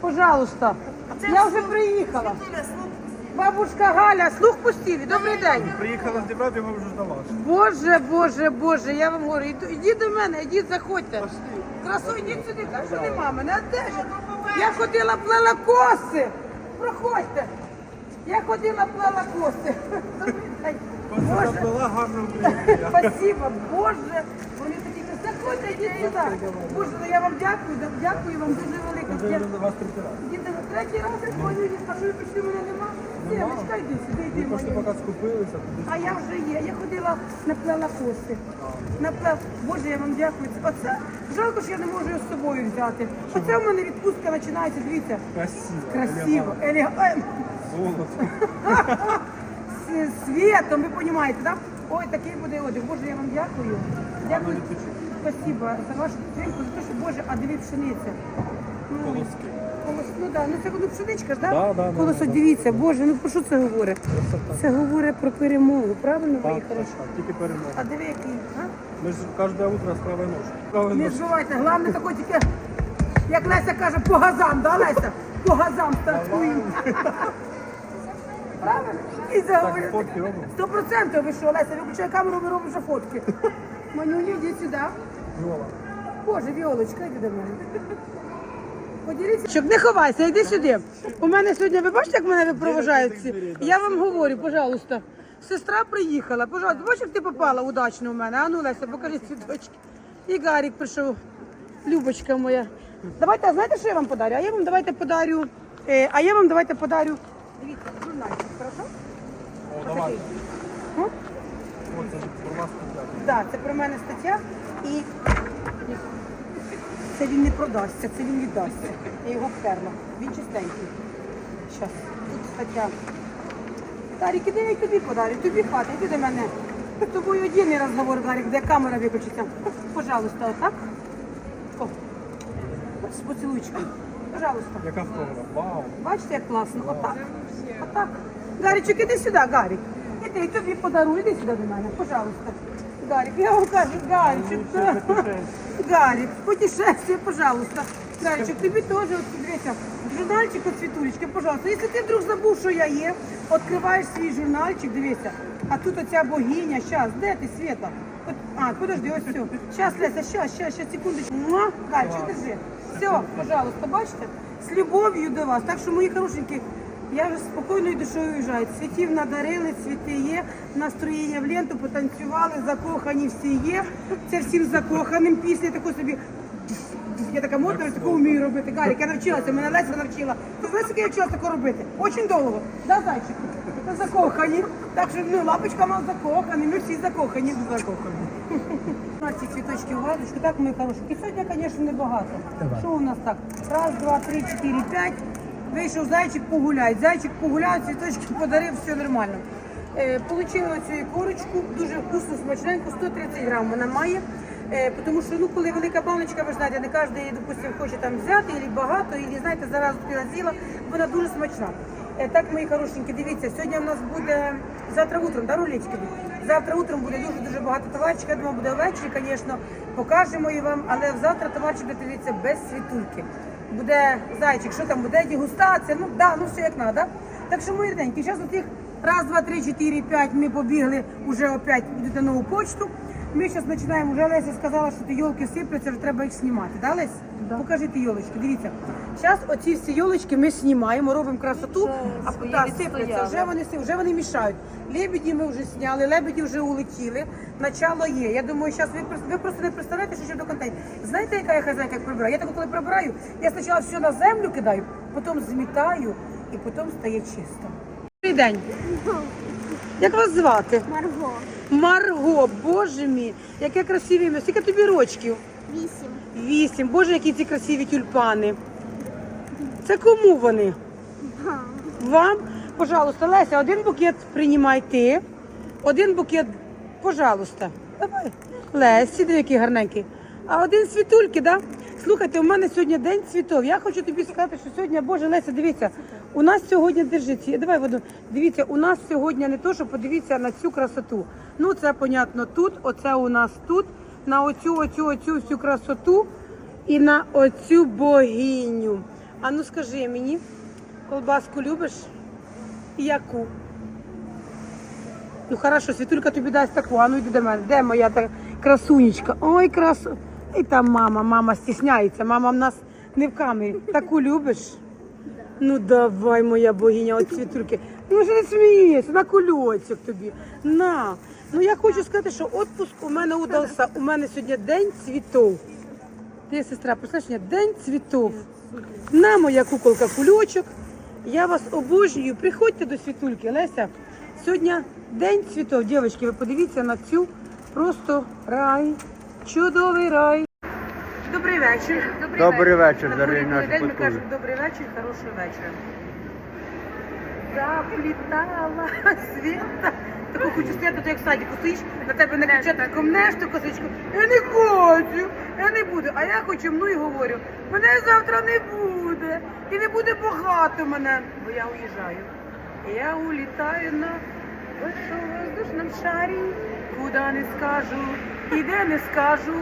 Пожалуйста. Я вже приїхала. Бабушка Галя, слух пустілі. Добрий день. Приїхала зібрати, його вже здавати. Боже, боже, боже, я вам говорю, ідіть до мене, ідіть, заходьте. Красу, ідіть сюди, так що нема мене одежа. Я ходила, плела коси. Проходьте. Я ходила, плела коси. Добрий день. Боже, була гарна українська. спасибо, Боже. Вони заходьте, ідіть. Боже, ну я вам дякую, дякую вам дуже велике. Я- до вас притирати. Діти, третій раз я дзвоню, і скажу, що мене нема. Дівчинка, йди сюди, йди. Просто поки скупилися. А я вже є. Я ходила, наплела коси. Наплела. Боже, я вам дякую. Оце жалко, що я не можу його з собою взяти. Оце в мене відпустка починається. Дивіться. Красиво. Красиво. Елегантно. Золото. З світом, ви розумієте, так? Ой, такий буде одяг. Боже, я вам дякую. Дякую. Спасибо за вашу підтримку, за те, що Боже, а диві пшениця. Ну, Колоски. Колос, ну да, ну це ну, пшеничка ж, так? Да, да, да, Колосо, да. дивіться, Боже, ну про що це говорить? Це говорить про перемогу, правильно, мої хороші? тільки перемога. А диви який, а? Ми ж кожне утро з правої ножки. Правої Не ножки. збивайте, головне тако тільки, як Леся каже, по газам, да, Леся? По газам стартуємо. Правильно? І Так, заговорили. фотки робимо. Сто процентів ви що, Леся, виключай камеру, ми робимо вже фотки. Манюню, йди сюди. Віола. Боже, Віолочка, йди до мене. Поділіться. Щоб не ховайся, йди сюди. У мене сьогодні, ви бачите, як мене проважають всі? Я вам говорю, пожалуйста. Сестра приїхала, пожалуйста, бачиш, як ти попала удачно у мене. А ну, Леся, покажи цвіточки. І Гарік прийшов, Любочка моя. Давайте, а знаєте, що я вам подарю? А я вам давайте подарю, е, а я вам давайте подарю. Дивіться, журнальчик, хорошо? О, давай. О? Це ж про вас тут. Так, це про мене стаття і це він не продасться, це він віддасться. Я його втерла. Він чистенький. Щас, тут стаття. Гарік, іди я й тобі подарю, тобі хата, іди до мене. З тобою один розговор, Гарік, де камера виключиться. Пожалуйста, отак. О, з поцілуйчиком. Пожалуйста. Яка втора? Вау. Бачите, як класно? Отак. Отак. Гарічок, іди сюди, Гарік. Іди, тобі подарую, іди сюди до мене, пожалуйста. Гарік, я вам кажу, Гарічок. Гарік, путешествие, пожалуйста. Гарічок, тобі теж, от, дивіться, журнальчик от цвітулечки, пожалуйста. Якщо ти вдруг забув, що я є, відкриваєш свій журнальчик, дивися. А тут оця богиня, щас, де ти, Света? От, а, подожди, ось все. Щас, Леся, щас, щас, щас, секундочку. Гарічок, держи. Все, пожалуйста, бачите? З любов'ю до вас. Так що, мої хорошенькі, я вже спокійною душою уїжджаю. Цвітів надарили, цвіти є, настроєння в ленту, потанцювали, закохані всі є. Це всім закоханим після таку собі. Я така модна, я таку вмію робити. Гарік, я навчилася, мене Леся навчила. Ти знаєш, як я вчилася таку робити? Очень довго. Да, зайчик? Закохані. Так що ну, лапочка мав закохані, ми всі закохані. Закохані. Ці цвіточки у вазочку, так ми хороші. І сьогодні, звісно, небагато. Що у нас так? Раз, два, три, чотири, п'ять. Вийшов зайчик погуляй. Зайчик погуляв, цвіточки подарив, все нормально. Е, Получила цю курочку, дуже вкусно, смачненько, 130 грам вона має. Е, тому що ну, коли велика баночка, ви знаєте, не кожен, допустим, хоче там взяти, або багато, і знаєте, зараз з'їла, вона дуже смачна. Е, Так, мої хорошенькі, дивіться, сьогодні у нас буде завтра утром, да, рулечки? Завтра утром буде дуже дуже багато товарчика. Я думаю, буде ввечері, звісно, покажемо і вам, але завтра товарчик дивіться без світульки. Буде зайчик, що там буде, дегустація, ну да, ну все як треба. Так що, мої рідненькі, зараз їх раз, два, три, чотири, п'ять ми побігли вже опять будете нову почту. Ми зараз починаємо, вже Леся сказала, що ті йолки сипляться, вже треба їх знімати. Да, Лесь? Покажи ті йолочки, дивіться. Зараз оці всі йолочки ми знімаємо, робимо красоту, а свої да, відстояли. сипляться, вже вони, си- вже вони мішають. Лебеді ми вже зняли, лебеді вже улетіли, начало є. Я думаю, зараз ви, просто- ви просто не представляєте, що ще до контенту. Знаєте, яка я хазяйка, як прибираю? Я так коли прибираю, я спочатку все на землю кидаю, потім змітаю і потім стає чисто. Добрий день. Як вас звати? Марго. Марго, боже мій, яке красиве ім'я. Скільки тобі рочків? Вісім. Вісім. Боже, які ці красиві тюльпани. Це кому вони? Вам? Вам? Пожалуйста, Леся, один букет приймай ти. Один букет, пожалуйста. Давай. Лесі, який гарненький. А один світульки, да? Слухайте, у мене сьогодні день цвітов. Я хочу тобі сказати, що сьогодні, Боже, Леся, дивіться, у нас сьогодні держиться. Давай воду. Дивіться, у нас сьогодні не то, що подивіться на цю красоту. Ну, це понятно тут, оце у нас тут, на оцю, оцю, оцю всю красоту і на оцю богиню. А ну скажи мені, колбаску любиш? Яку? Ну хорошо, Світулька тобі дасть таку, а ну йди до мене. Де моя та красунечка? Ой, красу. І там мама, мама стісняється, мама в нас не в камері. Таку любиш? Ну давай, моя богиня, от світульки. Ну вже не смієшся, на кульочок тобі. На. Ну я хочу сказати, що відпуск у мене удався. У мене сьогодні день цвітов. Ти, сестра, представляєш, день цвітов. На моя куколка кульочок. Я вас обожнюю. Приходьте до світульки. Леся, сьогодні день цвітов. Дівчатки, ви подивіться на цю просто рай. Чудовий рай. Добрий вечір. Добрий вечір, На дорогі наші день ми потуги. кажемо добрий вечір, хорошого вечора. Заплітала світа. Таку хочу стояти, то як в садіку стоїш, на тебе не кричать, таку мнеш ту косичку. Я не хочу, я не буду. А я хочу, ну і говорю, мене завтра не буде. І не буде багато мене, бо я уїжджаю. Я улітаю на воздушному шарі, куди не скажу, і де не скажу,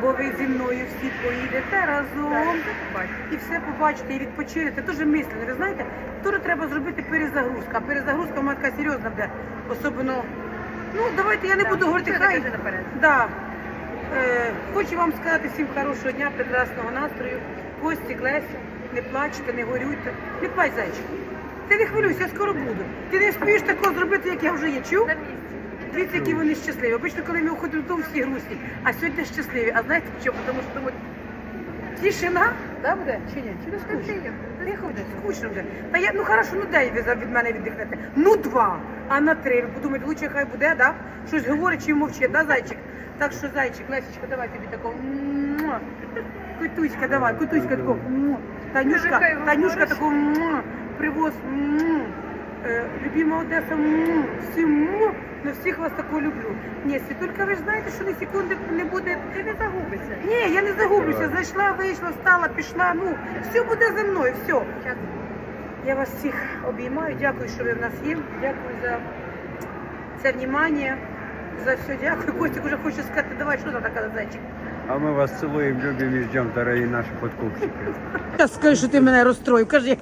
бо ви зі мною всі поїдете разом. І все побачите, і відпочинете. Дуже мислено. Ви знаєте, дуже треба зробити перезагрузка. А перезагрузка вона така серйозна буде. Особливо, ну давайте я не буду говорити хай. Да. Е, хочу вам сказати всім хорошого дня, прекрасного настрою. Костік, Леся, не плачте, не горюйте. Не плач, зайчик. Ти не хвилюйся, я скоро буду. Ти не спієш такого зробити, як я вже є. Чув? Дивіться, які вони щасливі. Обично, коли ми уходимо додому, всі грустні, а сьогодні щасливі. А знаєте чому? Тому що думають, тишина, да, буде? Чи ні? Чи не скучно? Тихо буде, скучно буде. Та я, ну хорошо, ну день ви від мене віддихнете. Ну два, а на три. Ви подумаєте, лучше хай буде, да? Щось говорить чи мовчить, да, зайчик? Так що, зайчик, Лесечка, давай тобі такого. муа. Кутуська, давай, кутуська такого. Танюшка, Танюшка такого привоз. муа. Е, Любима Одеса, муа. всі муа. на всіх вас такого люблю. Ні, Світулька, ви ж знаєте, що ні секунди не буде. Ти не загубишся. Ні, я не загублюся. Зайшла, вийшла, встала, пішла. Ну, все буде за мною, все. Я вас всіх обіймаю. Дякую, що ви в нас є. Дякую за це внимание. За все дякую. Костик уже хоче сказати, давай, що там така зайчик. А ми вас цілуємо, любимо і ждемо, дорогі наші подкупщики. Я скажу, що ти мене розстроїв. Кажи.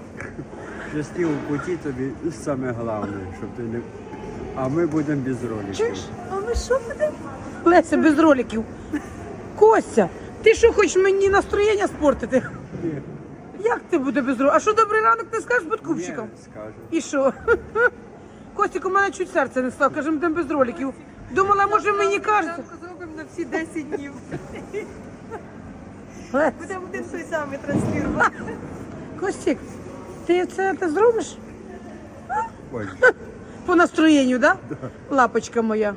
Щасті у путі тобі саме головне, щоб ти не. А ми будемо без роликів. Чуєш? А ми що будемо? Леся, без роликів. Костя, ти що хочеш мені настроєння спортити? Ні, Як ти буде без роликів? А що добрий ранок не скажеш подкупщикам? ні, скажу. І що? Костік, у мене чуть серце не став, каже, ми йдемо без роликів. Думала, може мені кажеться. Зробимо на всі 10 днів. Будемо один той самий транслювати. Костік, ти це ти зробиш? Ой, По настроєнню, да? Лапочка моя.